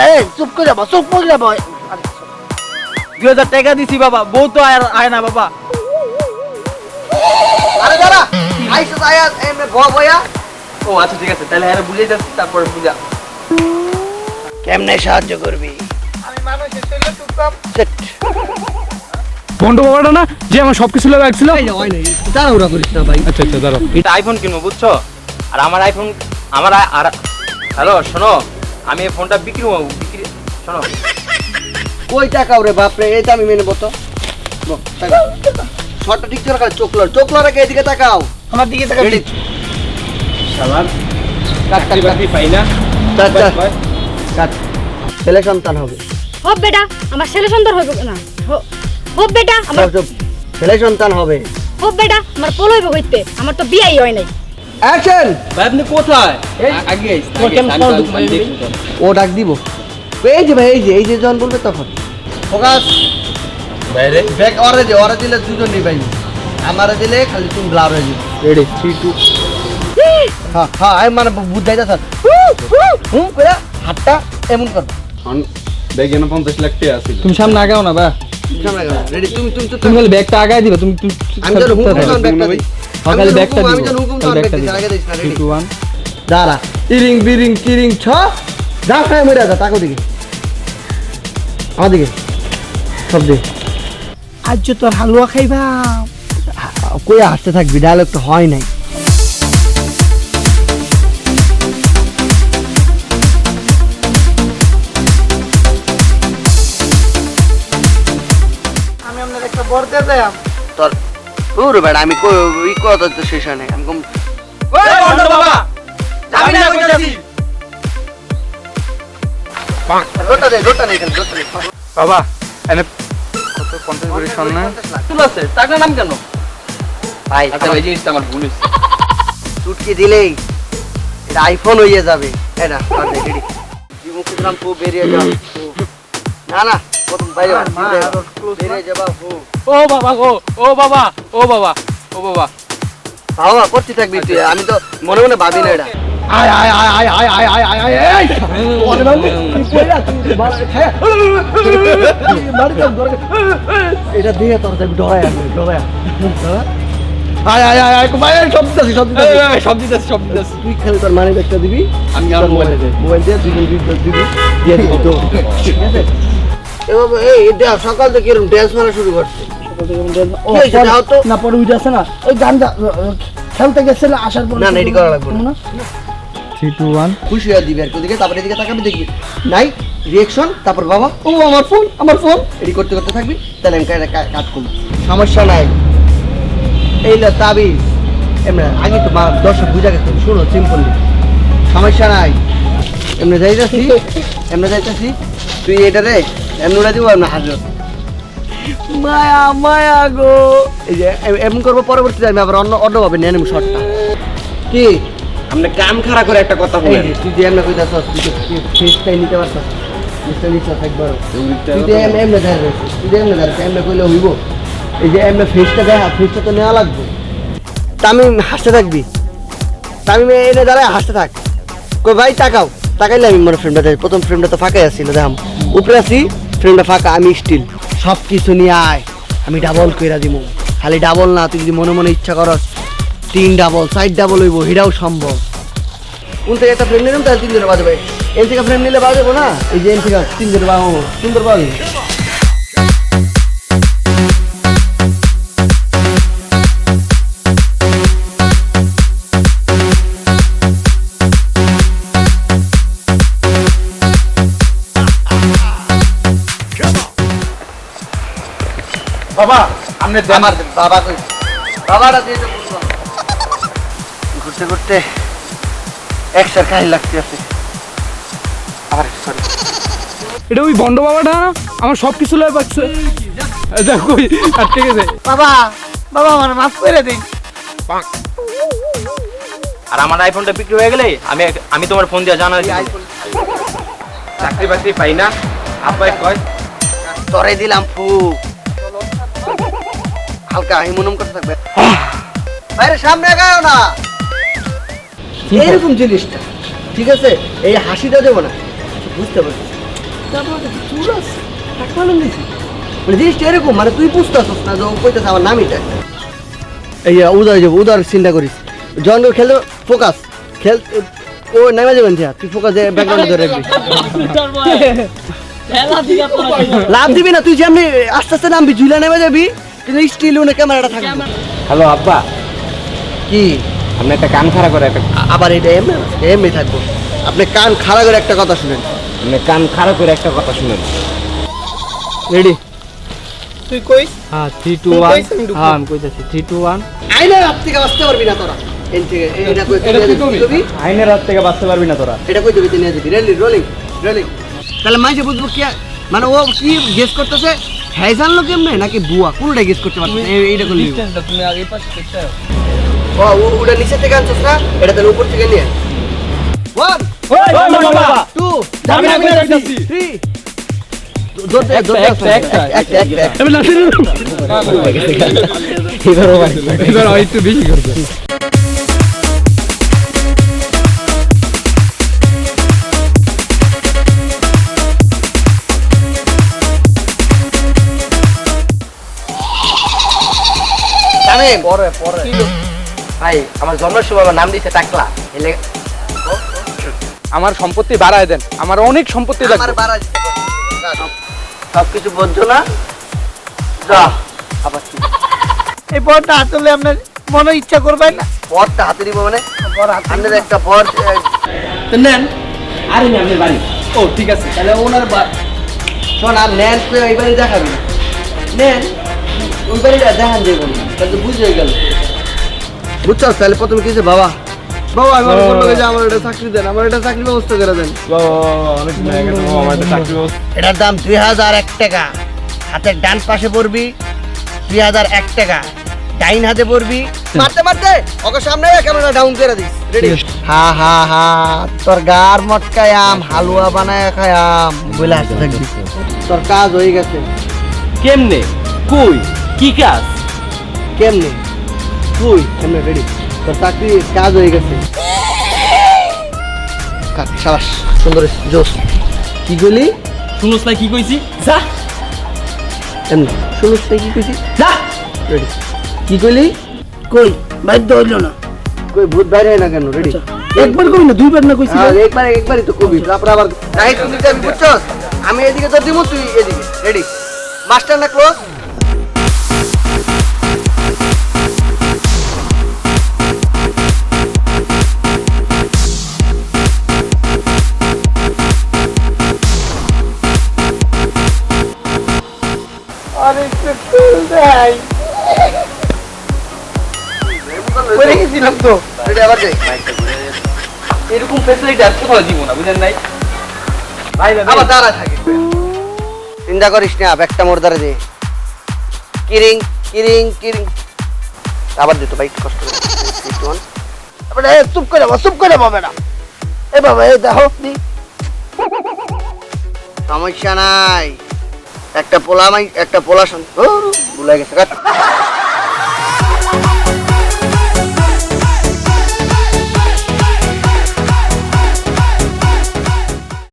বেটা এই চুপ করে যাব চুপ করে যাব। দুই হাজার টাকা দিছি বাবা বউ তো আয় আয় না বাবা। আরে দাঁড়া আইসো আয়া এমনি ভ ভয়া ও আচ্ছা ঠিক আছে তাহলে হ্যাঁ বুঝে যাচ্ছি তারপরে বুঝা কেমনে সাহায্য করবি? আমি মানুষের শরীরে টুকটাম সেট বাবাটা না যে আমার সবকিছু লেগে রাখছিল। তাড়াহুড়া করিস না ভাই। আচ্ছা আচ্ছা দাঁড়াও। এটা আইফোন কিনবো বুঝছ? আর আমার আইফোন আমার আর হ্যালো শোনো। আমি এই ফোনটা বিক্রি করব বিক্রি শোনো। কই টাকা ওরে বাপরে এটা আমি মেনে বতো শর্টটা ঠিক চোখ লড় চোখ লড় এদিকে তাকাও। আমার দিকে তাকা রেডি শালার কাট কাট কাট পাই না। কাট কাট কাট ছেলে সন্তান হবে। হোপ বেটা আমার ছেলে সুন্দর হইব না হো- হোপ বেটা আমার ছেলে সন্তান হবে। হোপ বেটা আমার পোল হইব হইতে আমার তো বিয়াই হয় নাই। অ্যাকশন ভাই আপনি কোথায় আগে ও ডাক দিব। এই যে ভাই এই যে এই যে জন বলবে তখন। ফোকাস। বাইরে। ব্যাক অরে দে অরে দিলে দুজন নিবাই আমারে দিলে খালি তুমি ব্লার হয়ে যাবে রেডি থ্রি টু হ্যাঁ হ্যাঁ আমি মানে বুঝাইতে স্যার। হুম করে হাতটা এমন কর। ব্যাগ এনে পঞ্চাশ লাখ টাকা আছে। তুমি সামনে আগাও না বা। রেডি তুমি তুমি তুমি। তুমি খালি ব্যাগটা আগায় দিবা তুমি তুমি আমি হুকুম তখন ব্যাগটা যেন ব্যাগটা দিব ব্যাগটা দিব টু ওয়ান দাঁড়া। ইরিং বিরিং কিরিং ছ। যা খায় মেরে যা তাকো দিকে আমার দিকে সব দিকে আজ যে তোর হালুয়া খাইবা। কই আসতে থাকবি? ডায়লগ তো হয় নাই। আমি আপনার একটা বর দিয়ে যাই তোর ওর বেড়া আমি কই ই কথা তো শেষ হয় নাই আমি কম বাবা! যাবি না কইতাছি। লোটা দে নেই খালি লোটা নেই বাবা এনে কত পঞ্চাশ করে শোন না তুল আছে টাকা নাম কেন? ভাই আচ্ছা এই জিনিসটা আমার ভুল হয়েছে। চুটকি দিলেই এটা আইফোন হয়ে যাবে। এটা রেডি মুখে দিলাম তো বেরিয়ে যাও। না না। ও বাবা গো ও বাবা ও বাবা ও বাবা বাবা করতে থাকবি তুই আমি তো মনে মনে ভাবি না এটা আয় আয় আয় আয় আয় আয় আয় আয় আয় আয় ওরে বাবু তুই কইরা তুই মার খায় মার কাম করে এটা দিয়ে তোর আমি ডরায় ডরায় আয় আয় আয় সব দিতেছি সব দিতেছি সব দিতেছে সব দিতেছে তুই খালি তোর মানি ব্যাগটা দিবি আমি মোবাইলে দেই। মোবাইল দিয়ে দুজন দিবি দিবি দিয়ে দিবি তো ঠিক আছে এবার এই এটা সকাল থেকে এরকম ড্যান্স মারা শুরু করছে। না পরে উঠে না? ওই গান গা- খেলতে গেছিল আসার পর না, না, এডি করা লাগবে না। থ্রি টু ওয়ান খুশি হয়ে দিবি আর তারপরে এদিকে তাকাবি দেখবি। নাই রিয়েকশন তারপর বাবা ও আমার ফোন আমার ফোন এডি করতে করতে থাকবি তাহলে আমি কাজ করব। সমস্যা নাই। এই লে তাবি এমনি আগে তো মা দর্শক বুঝা গেছে শুনো সিম্পলি সমস্যা নাই। এমনি যাইতাছি এমনি যাইতাছি। তুই এটা রে দিব না মায়া মায়া গো। এই যে এমন করব পরবর্তীতে আমি আবার অন্য অন্যভাবে নিয়ে নেব শর্টটা কি? আপনি কাম করে একটা কথা বলেন। তুই যে এমনি তুই তো ফেসটাই নিতে একবার তুই যে এমনি এমনি দেখা যাচ্ছে তুই যে এমনি দেখা এমনি কইলে হইব। এই যে এমনি ফেসটা দেখা ফেসটা তো নেওয়া লাগবে। তামিম হাসতে থাকবি? তামিম এনে দাঁড়ায় হাসতে থাক। কই ভাই তাকাও। তাকাইলে আমি মনে ফ্রেমটা প্রথম ফ্রেমটা তো ফাঁকাই আসছিল দেখাম। উপরে আছি। ফ্রেমটা ফাঁকা, আমি স্টিল সব কিছু নিয়ে আয়, আমি ডাবল কইরা দিব খালি ডাবল না, তুই যদি মনে মনে ইচ্ছা করস, তিন ডাবল সাইড ডাবল হইব হিরাও সম্ভব। কোন থেকে একটা ফ্রেন্ড নিলাম, তাহলে তিন জনের বাজাবে। এন থেকে ফ্রেন্ড নিলে বাজাবো না? এই যে এন থেকে তিনজনে বাজাবো। সুন্দর বাজবে। বাবা আপনি আমার বাবা কই? বাবাটা দিয়ে ঘুরতে লাগতে আছে। আবার সরি। এটা ওই ভন্ড বাবাটা আমার সব কিছু লেগে পাচ্ছে দেখো আটকে গেছে বাবা বাবা আমার মাফ করে দিন। আর আমার আইফোনটা বিক্রি হয়ে গেলে আমি আমি তোমার ফোন দিয়ে জানাই দিব। চাকরি বাকরি পাই না? আব্বাই কয় তরে দিলাম ফু হালকা হিমুনম করতে থাকবে। বাইরে সামনে গাও না। এইরকম জিনিসটা ঠিক আছে? এই হাসিটা দেবো না। বুঝতে পারছি। তারপর চুল আছে মানে জিনিসটা এরকম মানে তুই বুঝতে আসছিস না যে কইতেছে আমার যাব উদয় চিন্তা করিস। জন খেলে ফোকাস খেল ও নেমে যাবেন যা তুই ফোকাস ব্যাকগ্রাউন্ডে ধরে রাখবি। লাভ দিবি না তুই যেমনি আস্তে আস্তে নামবি ঝুলে নেমে যাবি। কিন্তু স্টিল উনি ক্যামেরাটা থাকবে। হ্যালো আব্বা। কি? আপনি একটা কান খাড়া করে একটা আবার এটা এমনি এমনি থাকব। আপনি কান খাড়া করে একটা কথা শুনেন। আপনি কান খাড়া করে একটা কথা শুনেন। রেডি তুই কই? হ্যাঁ থ্রি টু ওয়ান। হ্যাঁ আমি কইতাছি। থ্রি টু ওয়ান আইলে রাত থেকে বাঁচতে পারবি না তোরা। তুই আইনের হাত থেকে বাঁচতে পারবি না তোরা। এটা কই দেবি নিয়ে যাবি। রোলিং রোলিং রোলিং তাহলে মাইসে বুঝব কি মানে ও কি গেস করতেছে? হ্যাঁ জানলো কেমনে? নাকি বুয়া? কোনটা গেস করতে পারছে এইটা করলি তুমি আগে পাশে ও ও- ওটা নিচে থেকে আনছিস না? এটা তাহলে উপর থেকে নিয়ে ওয়ান টু না, কই যাচ্ছি? থ্রি এবার একটু বেশি করবে তামিম পরে পরে। ভাই আমার জন্মের সময় আমার নাম দিছে টাকলা। এলে আমার সম্পত্তি বাড়ায় দেন। আমার অনেক সম্পত্তি আমার লাগবে। সব কিছু বুঝছ না? যা আবার এই পরটা আসলে আপনার মনে ইচ্ছা করবেন না? পরটা হাতে দিব মানে? আপনার একটা পর নেন আরে আপনার বাড়ি। ও ঠিক আছে। তাহলে ওনার শোন আর নেন ওই বাড়ি দেখাবি নেন ওই বাড়িটা দেখান যাইব না তাহলে বুঝে গেল। বুঝছ তাহলে প্রথমে কিছু বাবা। বাবা আমি আমার বলল যে আমার একটা চাকরি দেন আমার একটা চাকরি ব্যবস্থা করে দেন। এটার দাম দুই হাজার এক টাকা। হাতের ডান পাশে পড়বি দুই হাজার এক টাকা। ডাইন হাতে পড়বি। মারতে মারতে! ওকে সামনে ক্যামেরা ডাউন করে দিস। রেডি হা হা হা তোর গার মটকায় আম হালুয়া বানায় খায়াম হাসতে থাকবি। তোর কাজ হয়ে গেছে। কেমনে? কই? কি কাজ? কেমনে? তুই কেমনে রেডি তোর চাকরি কাজ হয়ে গেছে। কাজ সাবাস সুন্দর জোস কি গলি শুনোস না কি কইছি? যা। এমনি শুনুস না কি কইছি? যা। রেডি কি কইলি? কই? বাধ্য হইল না। কই ভূত বাইরে হয় না কেন? রেডি একবার কই না দুইবার না কইছি একবার একবারই তো কবি। তারপর আবার নাই তুমি যাবি বুঝছস? আমি এদিকে তো দিব তুই এদিকে। রেডি মাস্টার না ক্লোজ গেছিলাম তো। রেডি আবার যাই। এরকম ফ্যাসিলিটি আর কোথাও দিব না বুঝেন নাই? ভাই ভাই আবার দাঁড়া থাকে। চিন্তা করিস না ব্যাগটা মোর দ্বারা দে। কিরিং কিরিং কিরিং। আবার দিত বাইক কষ্ট করে। চুপ করে যাব চুপ করে যাব না এ বাবা এ দেখো দি। সমস্যা নাই। একটা পোলা মাই একটা পোলা ভুলে গেছে কাট।